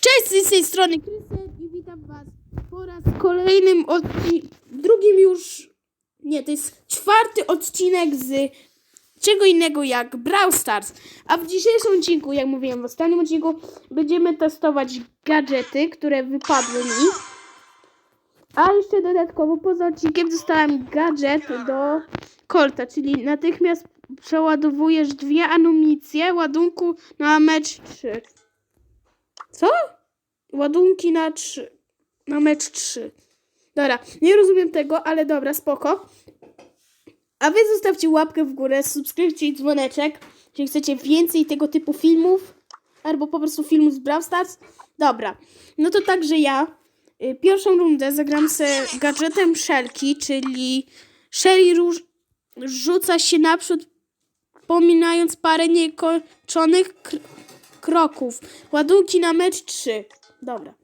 Cześć, z tej strony Krystian i witam was po raz kolejnym odcinku, drugim już, nie, to jest czwarty odcinek z czego innego jak Brawl Stars. A w dzisiejszym odcinku, jak mówiłem w ostatnim odcinku, będziemy testować gadżety, które wypadły mi. A jeszcze dodatkowo poza odcinkiem dostałem gadżet do Colta, czyli natychmiast przeładowujesz dwie amunicje ładunku na mecz 3. Co? Ładunki na 3. Na mecz 3. Dobra, nie rozumiem tego, ale dobra, spoko. A wy zostawcie łapkę w górę, subskrypcję i dzwoneczek, jeśli chcecie więcej tego typu filmów, albo po prostu filmów z Brawl Stars. Dobra, no to także ja y, pierwszą rundę zagram se gadżetem Shelki, czyli Shelly rzuca się naprzód, pominając parę niekończonych kr kroków. Ładunki na mecz 3. Dobra.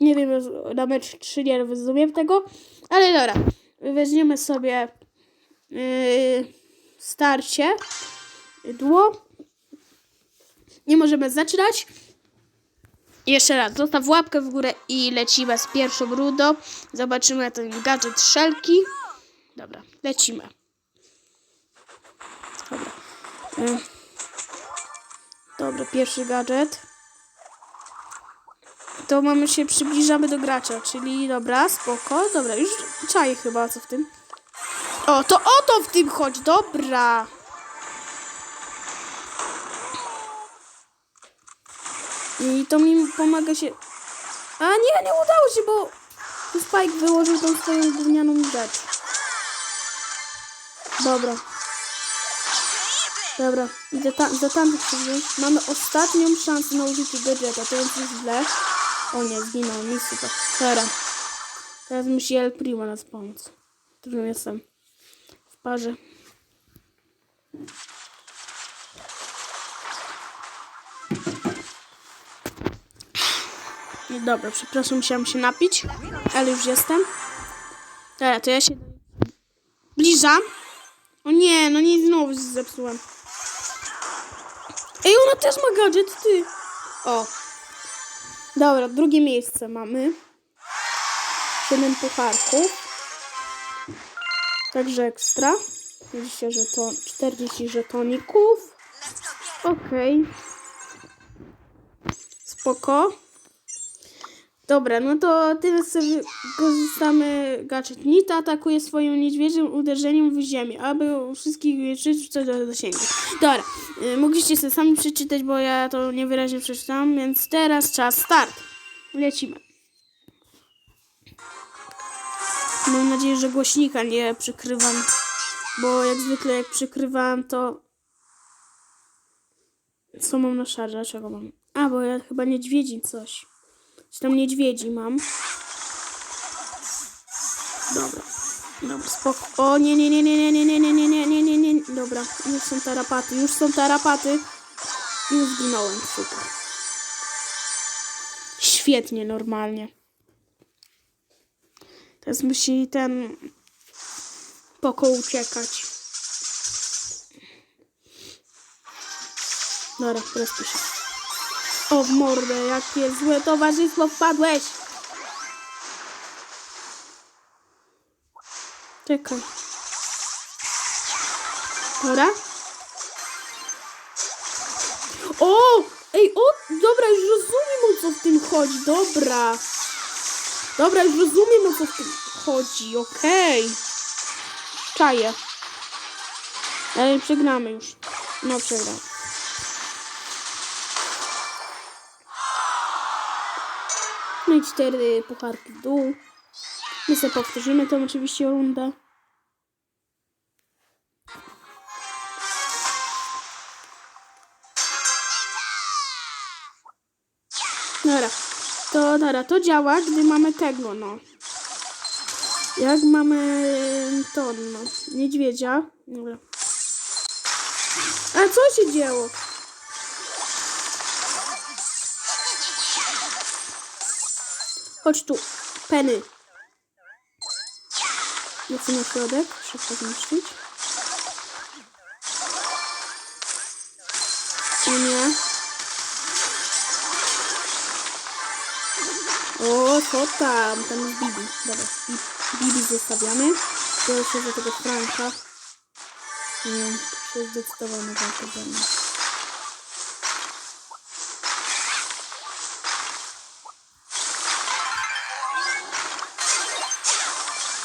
Nie wiem, na mecz 3 nie rozumiem tego, ale dobra. Weźmiemy sobie yy, starcie. Dło. Nie możemy zaczynać. Jeszcze raz, zostaw łapkę w górę i lecimy z pierwszą rundą. Zobaczymy ten gadżet szelki. Dobra, lecimy. Dobra. Yy. Dobra, pierwszy gadżet. To mamy się, przybliżamy do gracza, czyli dobra, spoko. Dobra, już czaję chyba, co w tym. O, to o to w tym chodzi, dobra. I to mi pomaga się... A nie, nie udało się, bo Spike wyłożył tą swoją gównianą rzecz. Dobra. Dobra, idę ta, za tamtych wziąć. Mamy ostatnią szansę na użycie gadżeta, to jest źle. O nie, zginął mi, super. Dobra. Teraz musi El Primo nas pomóc. Którym jestem. W parze. Nie, dobra, przepraszam, musiałam się napić, ale już jestem. Dobra, to ja się zbliżam. O nie, no nie, znowu zepsułem. Ej, ona też ma gadżet, ty. O. Dobra, drugie miejsce mamy. 7 pucharków. Także ekstra. 20 żeton, 40 żetoników. Okej. Spoko. Dobra, no to tyle sobie korzystamy gadżet. Nita atakuje swoją niedźwiedzią uderzeniem w ziemię, aby wszystkich wieczyć co do zasięgu. Dobra, y, mogliście sobie sami przeczytać, bo ja to niewyraźnie przeczytałam, więc teraz czas start. Lecimy. Mam nadzieję, że głośnika nie przykrywam, bo jak zwykle jak przykrywam to... Co mam na szarze? Czego mam? A, bo ja chyba niedźwiedzi coś. Czy tam niedźwiedzi mam? Dobra. Dobra, spoko. O, nie, nie, nie, nie, nie, nie, nie, nie, nie, nie, nie, nie, nie. Dobra, już są tarapaty, już są tarapaty. Już zginąłem, super. Świetnie, normalnie. Teraz musi ten poko uciekać. Dobra, teraz się. O w mordę, jakie złe towarzystwo wpadłeś! Czekaj. Dobra. O! Ej, o! Dobra, już rozumiem o co w tym chodzi. Dobra. Dobra, już rozumiem o co w tym chodzi. Okej. Czaję. Ale przegramy już. No, przegramy. No i cztery pucharki w dół. My sobie powtórzymy tą oczywiście rundę. Dobra, to dobra, to działa, gdy mamy tego, no. Jak mamy to, no, niedźwiedzia. Dobra. A co się działo? Chodź tu, Penny. Lecę na środek, szybko zniszczyć. O nie. O, co tam? Tam jest Bibi. Dobra, Bibi zostawiamy. Biorę się do tego Franka. Nie, to jest zdecydowanie walka dla.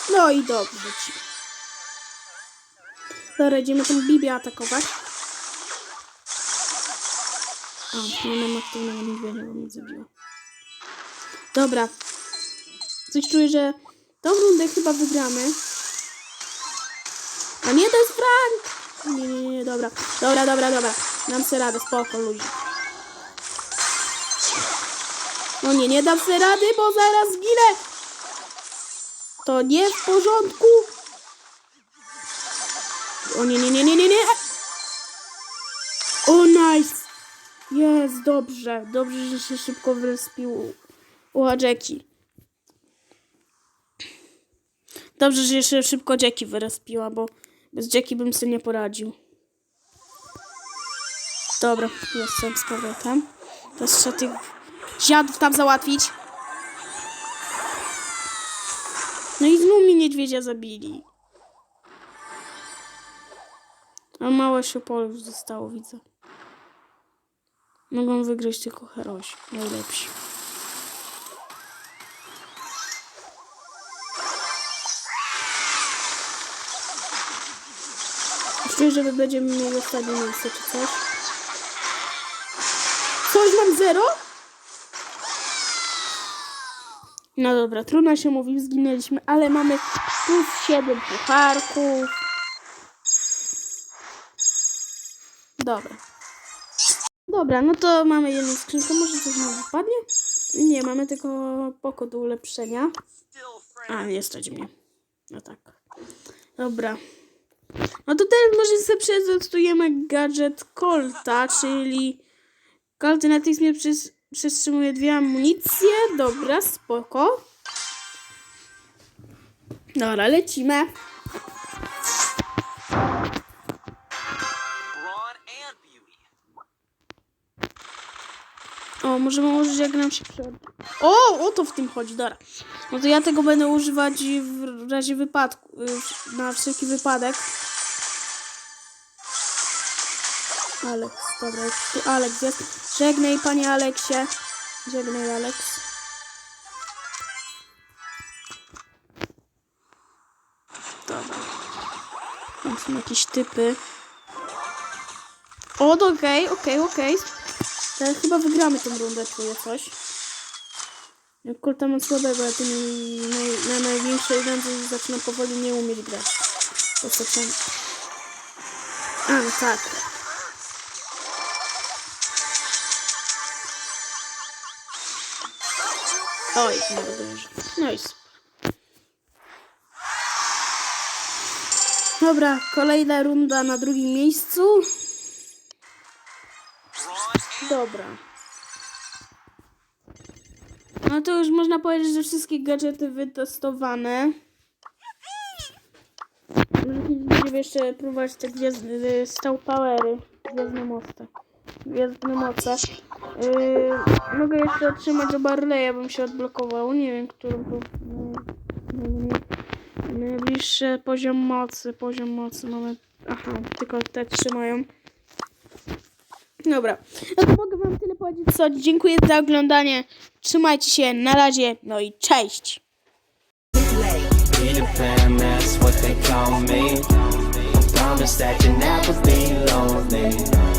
No i dobrze ci. Dobra, idziemy tą Bibię atakować. A, nie mam aktywnego niedźwiedzia, bo mnie zabiła. Dobra. Coś czuję, że tą rundę chyba wygramy. A nie, to jest Frank! Nie, nie, nie, dobra. Dobra, dobra, dobra. Dam sobie radę, spoko, ludzi. No nie, nie dam sobie rady, bo zaraz zginę! To nie w porządku! O nie, nie, nie, nie, nie, nie! O, nice! Jest, dobrze. Dobrze, że się szybko wyrespił u Jackie. Dobrze, że się szybko Jackie wyrespiła, bo bez Jackie bym sobie nie poradził. Dobra, jestem z powrotem. Teraz trzeba tych dziadów tam załatwić. No i znów mi niedźwiedzia zabili. A małe już zostało, widzę. Mogą wygrać tylko herosi, najlepsi. Myślę, że my będziemy mieli ostatnie miejsce czy coś. Coś mam zero? No dobra, trudno się mówi, zginęliśmy, ale mamy plus 7 pucharków. Dobra. Dobra, no to mamy jedną skrzynkę. Może coś nam wypadnie? Nie, mamy tylko poko do ulepszenia. A, nie stać mnie. No tak. Dobra. No to teraz może sobie przetestujemy gadżet Colta, czyli Colt natychmiast przys- przetrzymuje dwie amunicje. Dobra, spoko. Dobra, lecimy. O, możemy użyć jak nam się przyda. O, o to w tym chodzi, dobra. No to ja tego będę używać w razie wypadku, na wszelki wypadek. Alex, dobra, jak tu Alex jest. Żegnaj, panie Aleksie. Żegnaj, Alex. Dobra. Tam są jakieś typy. O, to okej, okej, okej. Teraz chyba wygramy tą rundę, czuję coś. Jak Kolta ma słabego, ja tym naj, na największej ręce zaczynam powoli nie umieć grać. To co. A, no tak. Oj, nie dobrze. No i super. Dobra, kolejna runda na drugim miejscu. Dobra. No to już można powiedzieć, że wszystkie gadżety wytestowane. Będziemy jeszcze próbować te gwiazdy, Star Powery, Gwiezdne Mosty. Gwiezdne moce. Yy, mogę jeszcze otrzymać do Barleya, bym się odblokował. Nie wiem, którą tu... Yy, najbliższy poziom mocy, poziom mocy mamy... Aha, tylko te trzymają. Dobra, no to mogę wam tyle powiedzieć, co dziękuję za oglądanie. Trzymajcie się, na razie, no i cześć! What they call me. Promise that you never be lonely.